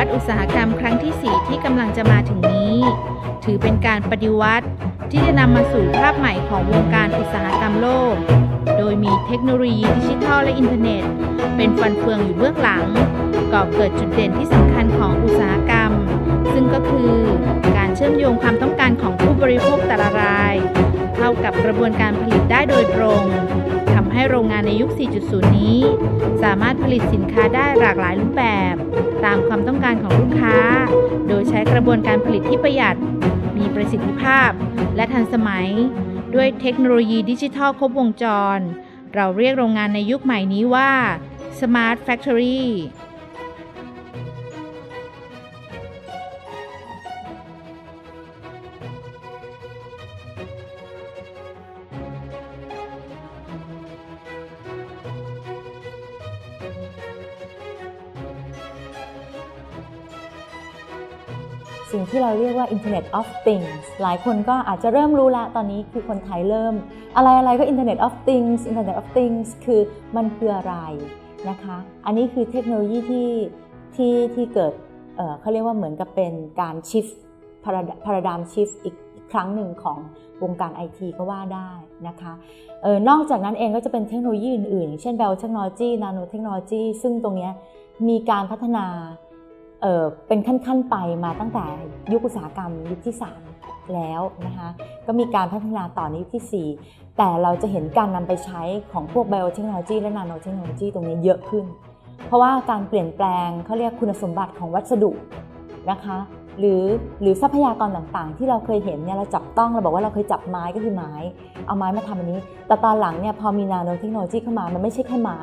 วัติอุตสาหกรรมครั้งที่ 4 ที่กำลังจะมาถึงนี้ ถือเป็นการปฏิวัติที่จะนำมาสู่ภาพใหม่ของวงการอุตสาหกรรมโลก โดยมีเทคโนโลยีดิจิทัลและอินเทอร์เน็ต เป็นฟันเฟืองอยู่เบื้องหลัง ก่อเกิดจุดเด่นที่สำคัญของอุตสาหกรรม ซึ่งก็คือการเชื่อมโยงความต้องการของผู้บริโภคแต่ละราย เข้ากับกระบวนการผลิตได้โดยตรงทำให้โรงงานในยุค 4.0 นี้ สามารถผลิตสินค้าได้หลากหลายรูปแบบ ตามความต้องการของลูกค้า โดยใช้กระบวนการผลิตที่ประหยัด มีประสิทธิภาพ และทันสมัย ด้วยเทคโนโลยีดิจิทัลครบวงจร เราเรียกโรงงานในยุคใหม่นี้ว่า Smart Factory สิ่งที่เราเรียกว่า Internet of Things หลายคนก็อาจจะเริ่มรู้แล้วตอนนี้คือคนไทยเริ่ม อะไรอะไรก็ Internet of Things Internet of Things คือมันคืออะไรนะคะ อันนี้คือเทคโนโลยีที่ที่ที่เกิดเเขาเรียกว่าเหมือนกับเป็นการ shift paradigm shift อีกครั้งหนึ่งของวงการไอทีก็ว่าได้นะคะออนอกจากนั้นเองก็จะเป็นเทคโนโลยีอื่นๆ เช่น Bell Technology Nano Technology ซึ่งตรงนี้มีการพัฒนา เเป็นขั้นๆไปมาตั้งแต่ยุคอุตสาหกรรมยุคที่ 3 แล้วนะคะก็มีการพัฒนาต่อในยุคที่ 4 แต่เราจะเห็นการนำไปใช้ของพวกไบโอเทคโนโลยีและนาโนเทคโนโลยีตรงนี้เยอะขึ้น เพราะว่าการเปลี่ยนแปลงเขาเรียกคุณสมบัติของวัสดุนะคะ หรือหรือทรัพยากรต่างๆ ที่เราเคยเห็นเนี่ยเราจับต้องเราบอกว่าเราเคยจับไม้ก็คือไม้ เอาไม้มาทำอันนี้ แต่ตอนหลังเนี่ยพอมีนาโนเทคโนโลยีเข้ามา มันไม่ใช่แค่ไม้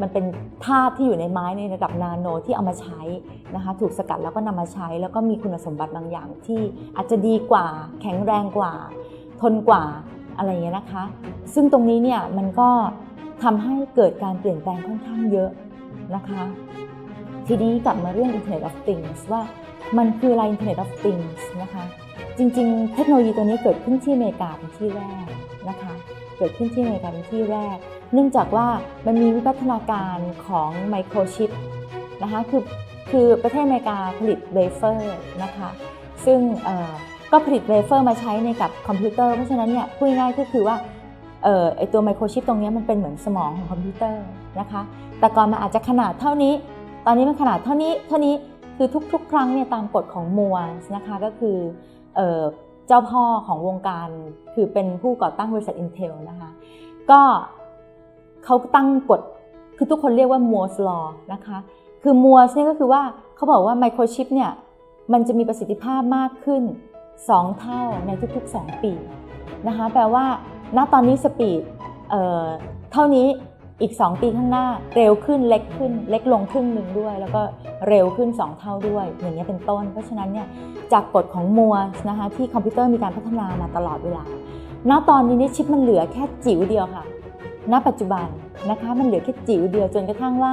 มันเป็นธาตุที่อยู่ในไม้ในระดับนาโนที่เอามาใช้นะคะถูกสกัดแล้วก็นำมาใช้ แล้วก็มีคุณสมบัติบางอย่างที่อาจจะดีกว่า แข็งแรงกว่า ทนกว่าอะไรอย่างเงี้ยนะคะ ซึ่งตรงนี้เนี่ยมันก็ทำให้เกิดการเปลี่ยนแปลงค่อนข้างเยอะนะคะ ทีนี้กลับมาเรื่อง Internet of Things ว่า มันคืออะไร Internet of Things นะคะ จริงๆ เทคโนโลยีตัวนี้เกิดขึ้นที่อเมริกาเป็นที่แรกนะคะ เกิดขึ้นที่อเมริกาเป็นที่แรก เนื่องจากว่ามันมีวิวัฒนาการของไมโครชิปนะคะ คือคือประเทศอเมริกาผลิตเวเฟอร์นะคะ ซึ่งเอ่อก็ผลิตเวเฟอร์มาใช้ในกับคอมพิวเตอร์ เพราะฉะนั้นเนี่ยพูดง่ายก็คือว่าเอ่อไอตัวไมโครชิปตรงนี้มันเป็นเหมือนสมองของคอมพิวเตอร์นะคะ แต่ก่อนมันอาจจะขนาดเท่านี้ ตอนนี้มันขนาดเท่านี้ เท่านี้ คือทุกๆ ครั้งเนี่ยตามกฎของมัวส์นะคะก็คือเออเจ้าพ่อของวงการคือเป็นผู้ก่อตั้งบริษัท Intel นะคะก็เขาตั้งกฎคือทุกคนเรียกว่า Moore's Law นะคะคือ Moore's เนี่ยก็คือว่าเขาบอกว่าไมโครชิปเนี่ยมันจะมีประสิทธิภาพมากขึ้น 2 เท่าในทุกๆ 2 ปีนะคะแปลว่าณตอนนี้สปีดเเท่านี้ อีก 2 ปีข้างหน้าเร็วขึ้นเล็กขึ้น เล็กลงครึ่งหนึ่งด้วย แล้วก็เร็วขึ้น 2 เท่าด้วย อย่างนี้เป็นต้น เพราะฉะนั้นเนี่ยจากกฎของมัวนะคะที่คอมพิวเตอร์มีการพัฒนามาตลอดเวลา ณ ตอนนี้เนี่ยชิปมันเหลือแค่จิ๋วเดียวค่ะ ณ ปัจจุบันนะคะมันเหลือแค่จิ๋วเดียวจนกระทั่งว่า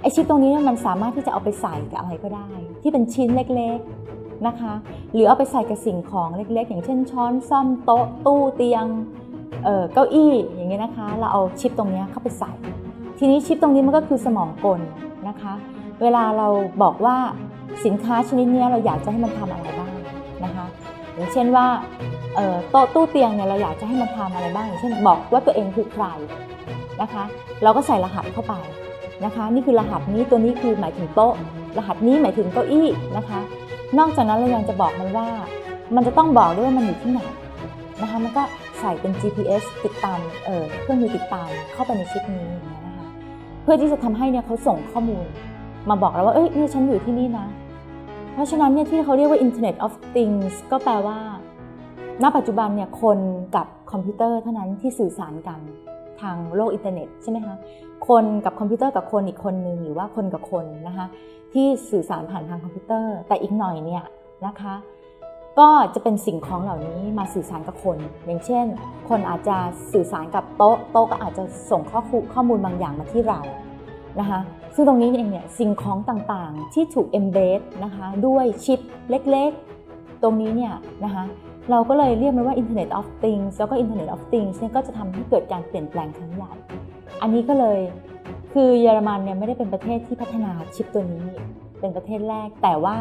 ไอชิปตรงนี้เนี่ยมันสามารถที่จะเอาไปใส่กับอะไรก็ได้ ที่เป็นชิ้นเล็กๆนะคะ หรือเอาไปใส่กับสิ่งของเล็กๆ อย่างเช่นช้อนซ่อมโต๊ะตู้เตียง เก้าอี้อย่างเงี้ยนะคะ เราเอาชิปตรงเนี้ยเข้าไปใส่ ทีนี้ชิปตรงนี้มันก็คือสมองกลนะคะ เวลาเราบอกว่าสินค้าชนิดเนี้ยเราอยากจะให้มันทำอะไรบ้างนะคะ อย่างเช่นว่าโต๊ะตู้เตียงเนี่ยเราอยากจะให้มันทำอะไรบ้างอย่างเช่นบอกว่าตัวเองคือใครนะคะ เราก็ใส่รหัสเข้าไปนะคะ นี่คือรหัสนี้ตัวนี้คือหมายถึงโต๊ะ รหัสนี้หมายถึงเก้าอี้นะคะ นอกจากนั้นเรายังจะบอกมันว่า มันจะต้องบอกด้วยว่ามันอยู่ที่ไหนนะคะมันก็ ใส่เป็น GPS ติดตามเอ่อเครื่องมือติดตามเข้าไปในชิปนี้อย่างเงี้ยนะคะเพื่อที่จะทำให้เนี่ยเขาส่งข้อมูล มาบอกเราว่าเอ้ยเนี่ยฉันอยู่ที่นี่นะ เพราะฉะนั้นเนี่ยที่เขาเรียกว่า Internet of Things ก็แปลว่า ณปัจจุบันเนี่ยคนกับคอมพิวเตอร์เท่านั้นที่สื่อสารกันทางโลกอินเทอร์เน็ตใช่ไหมคะคนกับคอมพิวเตอร์กับคนอีกคนนึงหรือว่าคนกับคนนะคะที่สื่อสารผ่านทางคอมพิวเตอร์ แต่อีกหน่อยเนี่ยนะคะ ก็จะเป็นสิ่งของเหล่านี้มาสื่อสารกับคน อย่างเช่น คนอาจจะสื่อสารกับโต๊ะ โต๊ะก็อาจจะส่งข้อข้อมูลบางอย่างมาที่เรานะคะซึ่งตรงนี้เองเนี่ยสิ่งของต่างๆที่ถูก embed นะคะด้วยชิปเล็กๆ ตรงนี้เนี่ยนะคะเราก็เลยเรียกมันว่า Internet of Things แล้วก็ Internet of Things เนี่ยก็จะทำให้เกิดการเปลี่ยนแปลงครั้งใหญ่ อันนี้ก็เลยคือเยอรมันเนี่ยไม่ได้เป็นประเทศที่พัฒนาชิปตัวนี้ เป็นประเทศแรก แต่ว่า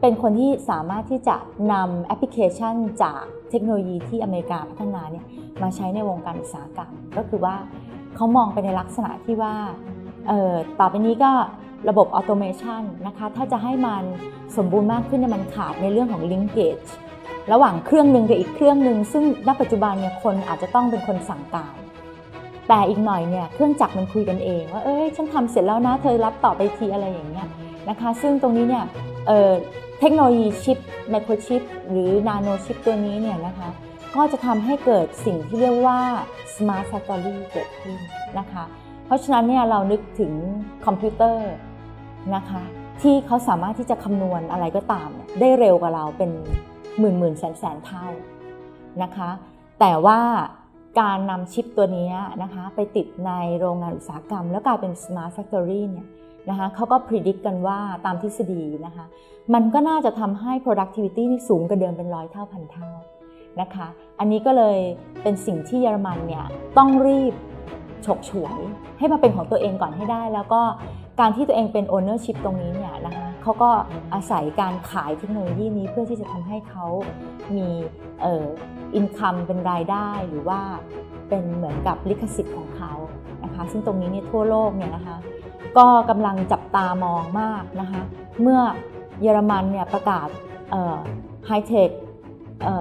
เป็นคนที่สามารถที่จะนำแอปพลิเคชันจากเทคโนโลยีที่อเมริกาพัฒนาเนี่ยมาใช้ในวงการอุตสาหกรรม ก็คือว่าเขามองไปในลักษณะที่ว่าต่อไปนี้ก็ระบบออโตเมชันนะคะ ถ้าจะให้มันสมบูรณ์มากขึ้นเนี่ยมันขาดในเรื่องของ linkage ระหว่างเครื่องหนึ่งกับอีกเครื่องหนึ่งซึ่งณปัจจุบันเนี่ยคนอาจจะต้องเป็นคนสั่งการ แต่อีกหน่อยเนี่ยเครื่องจักรมันคุยกันเอง ว่าเอ้ยฉันทำเสร็จแล้วนะเธอรับต่อไปทีอะไรอย่างเงี้ยนะคะ ซึ่งตรงนี้เนี่ยเออ เทคโนโลยีชิปไมโครชิปหรือนาโนชิปตัวนี้เนี่ยนะคะก็จะทำให้เกิดสิ่งที่เรียกว่า smart factory เกิดขึ้นนะคะ เพราะฉะนั้นเนี่ยเรานึกถึงคอมพิวเตอร์นะคะที่เขาสามารถที่จะคำนวณอะไรก็ตาม ได้เร็วกว่าเราเป็นหมื่นหมื่นแสนแสนเท่านะคะ แต่ว่าการนำชิปตัวนี้นะคะไปติดในโรงงานอุตสาหกรรม แล้วกลายเป็น smart factory เนี่ย นะคะเขาก็พิจิตรกันว่าตามทฤษฎีนะคะ มันก็น่าจะทำให้ productivity นี่สูงกว่าเดิมเป็นร้อยเท่าพันเท่านะคะ อันนี้ก็เลยเป็นสิ่งที่เยอรมันเนี่ยต้องรีบฉกฉวย ให้มาเป็นของตัวเองก่อนให้ได้ แล้วก็การที่ตัวเองเป็น ownership ตรงนี้เนี่ยนะคะเขาก็อาศัยการขายเทคโนโลยีนี้เพื่อที่จะทำให้เขามีเอ่ออินคัมเป็นรายได้หรือว่าเป็นเหมือนกับลิขสิทธิ์ของเขานะคะ ซึ่งตรงนี้เนี่ยทั่วโลกเนี่ยนะคะ ก็กำลังจับตามองมากนะคะเมื่อเยอรมันเนี่ยประกาศไฮเทค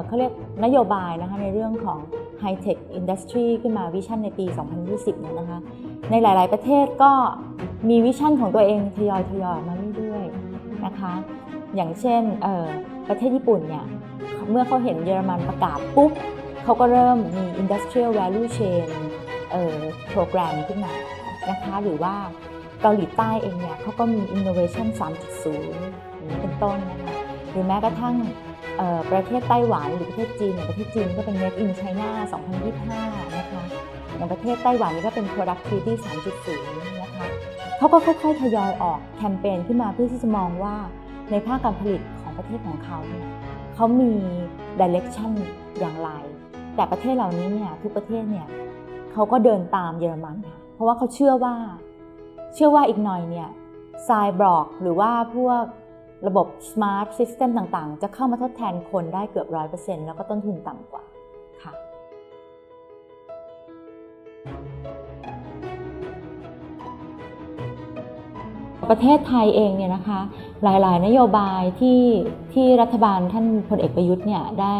เขาเรียกนโยบายนะคะในเรื่องของ High Tech Industry ขึ้นมาวิชั่นในปี 2020เนี่ยนะคะ ในหลาย ๆ ประเทศก็มีวิชั่นของตัวเองทยอยทยอยมาเรื่อยๆนะคะ อย่างเช่นประเทศญี่ปุ่นเนี่ย เมื่อเขาเห็นเยอรมันประกาศปุ๊บเขาก็เริ่มมี Industrial Value Chain โปรแกรมขึ้นมานะคะ หรือว่า เกาหลีใต้เองเนี่ยเขาก็มี Innovation 3.0 เป็นต้นนะคะหรือแม้กระทั่งประเทศไต้หวันหรือประเทศจีนอย่างประเทศจีนก็เป็น Made in China 2025 นะคะอย่างประเทศไต้หวันนี่ก็เป็น productivity 3.0 นะคะเขาก็ค่อยๆทยอยออกแคมเปญขึ้นมาเพื่อที่จะมองว่าในภาคการผลิตของประเทศของเขาเนี่ยเขามี direction อย่างไร แต่ประเทศเหล่านี้เนี่ยทุกประเทศเนี่ยเขาก็เดินตามเยอรมันค่ะเพราะว่าเขาเชื่อว่า เชื่อว่าอีกหน่อยเนี่ยไซบล็อกหรือว่าพวกระบบ smart system ต่างๆ จะเข้ามาทดแทนคนได้เกือบ100%แล้วก็ต้นทุนต่ำกว่าค่ะ ประเทศไทยเองเนี่ยนะคะ หลายๆ นโยบายที่ที่รัฐบาลท่านพลเอกประยุทธ์เนี่ยได้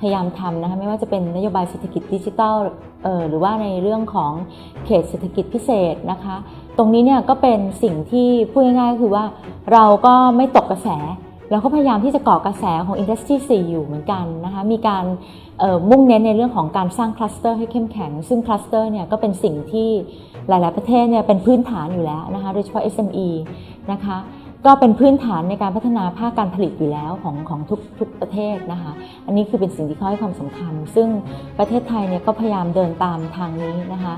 พยายามทำนะคะไม่ว่าจะเป็นนโยบายเศรษฐกิจดิจิทัลหรือว่าในเรื่องของเขตเศรษฐกิจพิเศษนะคะ ตรงนี้เนี่ยก็เป็นสิ่งที่พูดง่ายๆก็คือว่าเราก็ไม่ตกกระแส เราก็พยายามที่จะเกาะกระแสของ Industry 4 อยู่เหมือนกันนะคะมีการมุ่งเน้นในเรื่องของการสร้างคลัสเตอร์ให้เข้มแข็ง ซึ่งคลัสเตอร์เนี่ยก็เป็นสิ่งที่หลาย ๆ ประเทศเนี่ยเป็นพื้นฐานอยู่แล้วนะคะโดยเฉพาะ SME นะคะก็เป็นพื้นฐานในการพัฒนาภาคการผลิตอยู่แล้วของของทุกทุกประเทศนะคะ อันนี้คือเป็นสิ่งที่เขาให้ความสำคัญ ซึ่งประเทศไทยเนี่ยก็พยายามเดินตามทางนี้นะคะ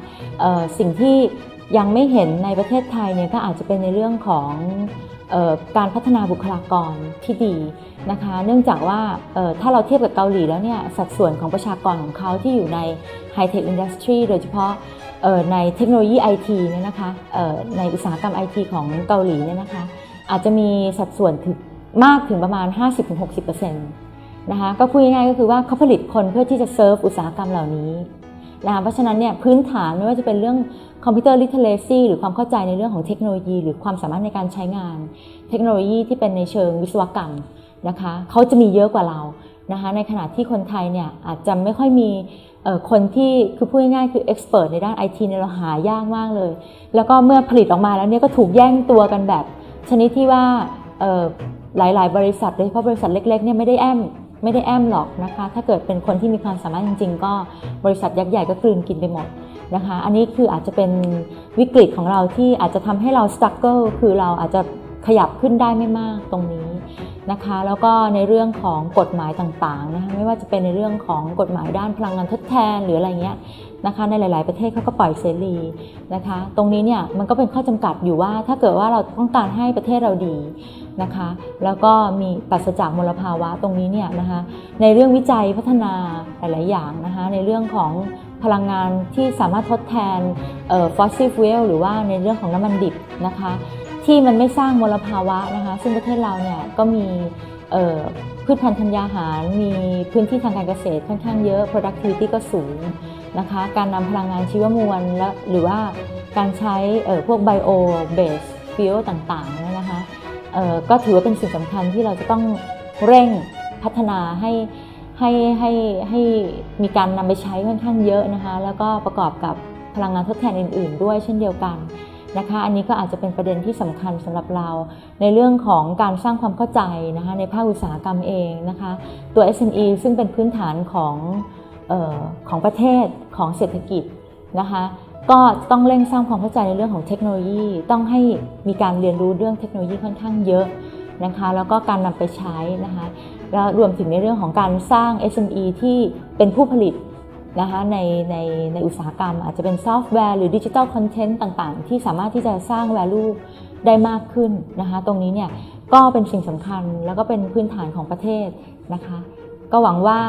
สิ่งที่ ยังไม่เห็นในประเทศไทยเนี่ยก็อาจจะเป็นในเรื่องของการพัฒนาบุคลากรที่ดีนะคะ เนื่องจากว่าถ้าเราเทียบกับเกาหลีแล้วเนี่ยสัดส่วนของประชากรของเขาที่อยู่ใน High Tech Industry โดยเฉพาะในเทคโนโลยี IT เนี่ยนะคะในอุตสาหกรรม IT ของเกาหลีเนี่ยนะคะอาจจะมีสัดส่วนถึงมากถึงประมาณ 50-60%นะคะก็พูดง่ายๆก็คือว่าเขาผลิตคนเพื่อที่จะเซิร์ฟอุตสาหกรรมเหล่านี้ นะคะเพราะฉะนั้นเนี่ยพื้นฐานไม่ว่าจะเป็นเรื่องคอมพิวเตอร์ลิเทเลซีหรือความเข้าใจในเรื่องของเทคโนโลยี หรือความสามารถในการใช้งาน เทคโนโลยีที่เป็นในเชิงวิศวกรรมนะคะเขาจะมีเยอะกว่าเรานะคะในขณะที่คนไทยเนี่ยอาจจะไม่ค่อยมีคนที่คือพูดง่ายๆคือเอ็กซ์เพรสในด้านไอทีเนี่ยเราหายากมากเลย แล้วก็เมื่อผลิตออกมาแล้วเนี่ยก็ถูกแย่งตัวกันแบบ ชนิดที่ว่าหลายๆ บริษัทโดยเฉพาะบริษัทเล็กๆเนี่ยไม่ได้แอม ไม่ได้แอมหรอกนะคะ ถ้าเกิดเป็นคนที่มีความสามารถจริง ๆ ก็บริษัทยักษ์ใหญ่ก็กลืนกินไปหมดนะคะ อันนี้คืออาจจะเป็นวิกฤตของเราที่อาจจะทำให้เราสตั๊กเกิลคือเราอาจจะ ขยับขึ้นได้ไม่มากตรงนี้นะคะ แล้วก็ในเรื่องของกฎหมายต่างๆนะคะไม่ว่าจะเป็นในเรื่องของกฎหมายด้านพลังงานทดแทนหรืออะไรเงี้ยนะคะในหลาย ๆ ประเทศเขาก็ปล่อยเสรีนะคะ ตรงนี้เนี่ยมันก็เป็นข้อจำกัดอยู่ว่าถ้าเกิดว่าเราต้องการให้ประเทศเราดีนะคะ แล้วก็มีปราศจากมลภาวะตรงนี้เนี่ยนะคะในเรื่องวิจัยพัฒนาหลาย ๆ อย่างนะคะในเรื่องของพลังงานที่สามารถทดแทนฟอสซิลฟิวหรือว่าในเรื่องของน้ำมันดิบนะคะ ที่มันไม่สร้างมลภาวะนะคะซึ่งประเทศเราเนี่ยก็มีพืชพันธุ์ธัญญาหาร มีพื้นที่ทางการเกษตรค่อนข้างเยอะ productivity ก็สูงนะคะการนำพลังงานชีวมวลและหรือว่าการใช้พวก bio base fuel ต่างๆนะคะก็ถือว่าเป็นสิ่งสำคัญที่เราจะต้องเร่งพัฒนาให้ให้ให้ให้มีการนำไปใช้ค่อนข้างเยอะนะคะแล้วก็ประกอบกับพลังงานทดแทนอื่น ๆ ด้วยเช่นเดียวกัน นะคะ อันนี้ก็อาจจะเป็นประเด็นที่สำคัญสำหรับเรา ในเรื่องของการสร้างความเข้าใจนะคะในภาคอุตสาหกรรมเองนะคะตัว SME ซึ่งเป็นพื้นฐานของออของประเทศของเศรษฐกิจนะคะก็ต้องเร่งสร้างความเข้าใจในเรื่องของเทคโนโลยี ต้องให้มีการเรียนรู้เรื่องเทคโนโลยีค่อนข้างเยอะนะคะแล้วก็การนำไปใช้นะคะแล้วรวมถึงในเรื่องของการสร้าง SME ที่เป็นผู้ผลิต นะคะในในในอุตสาหกรรม อาจจะเป็นซอฟต์แวร์หรือดิจิทัลคอนเทนต์ต่างๆ ที่สามารถที่จะสร้าง value ได้มากขึ้นนะคะตรงนี้เนี่ยก็เป็นสิ่งสำคัญแล้วก็เป็นพื้นฐานของประเทศนะคะก็หวังว่า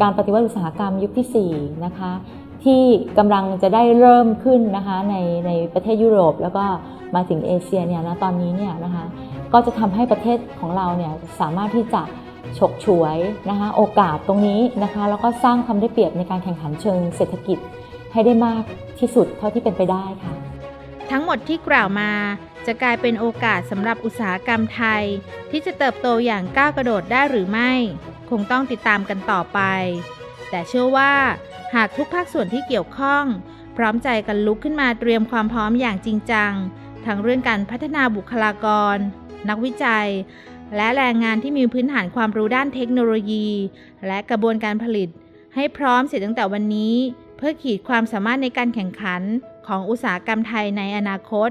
การปฏิวัติอุตสาหกรรมยุคที่4นะคะที่กำลังจะได้เริ่มขึ้นนะคะในในประเทศยุโรป แล้วก็มาถึงเอเชียเนี่ยนะตอนนี้เนี่ยนะคะก็จะทำให้ประเทศของเราเนี่ยสามารถที่จะ ฉกฉวยนะคะโอกาสตรงนี้นะคะแล้วก็สร้างความได้เปรียบในการแข่งขันเชิงเศรษฐกิจ ให้ได้มากที่สุดเท่าที่เป็นไปได้ค่ะ ทั้งหมดที่กล่าวมาจะกลายเป็นโอกาสสำหรับอุตสาหกรรมไทย ที่จะเติบโตอย่างก้าวกระโดดได้หรือไม่ คงต้องติดตามกันต่อไป แต่เชื่อว่า หากทุกภาคส่วนที่เกี่ยวข้อง พร้อมใจกันลุกขึ้นมาเตรียมความพร้อมอย่างจริงจัง ทั้งเรื่องการพัฒนาบุคลากร นักวิจัย และแรงงานที่มีพื้นฐานความรู้ด้านเทคโนโลยี และกระบวนการผลิต ให้พร้อมเสียตั้งแต่วันนี้ เพื่อขีดความสามารถในการแข่งขันของอุตสาหกรรมไทยในอนาคต